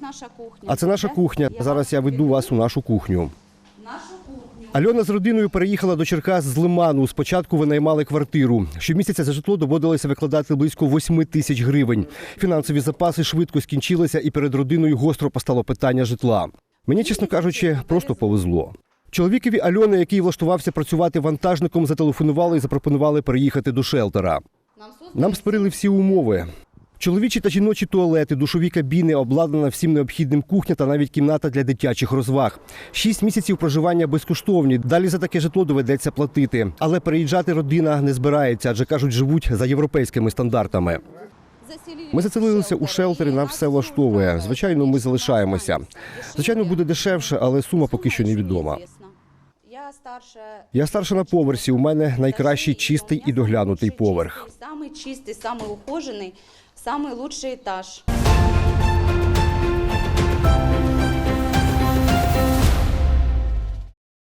наша кухня. А це наша кухня. Зараз я веду вас у нашу кухню. Нашу кухню. Альона з родиною переїхала до Черкас з Лиману. Спочатку винаймали квартиру. Щомісяця за житло доводилося викладати близько 8 тисяч гривень. Фінансові запаси швидко скінчилися, і перед родиною гостро постало питання житла. Мені, чесно кажучи, просто повезло. Чоловікові Альони, який влаштувався працювати вантажником, зателефонували і запропонували переїхати до шелтера. Нам створили всі умови. Чоловічі та жіночі туалети, душові кабіни, обладнана всім необхідним кухня та навіть кімната для дитячих розваг. Шість місяців проживання безкоштовні. Далі за таке житло доведеться платити. Але переїжджати родина не збирається, адже кажуть, живуть за європейськими стандартами. Ми заселилися у шелтер, шелтері, і нам все влаштовує. Звичайно, ми залишаємося. Звичайно, буде дешевше, але сума поки що невідома. Я старша на поверсі. У мене найкращий чистий і доглянутий поверх Самый чистый, самый ухоженный, самый лучший этаж.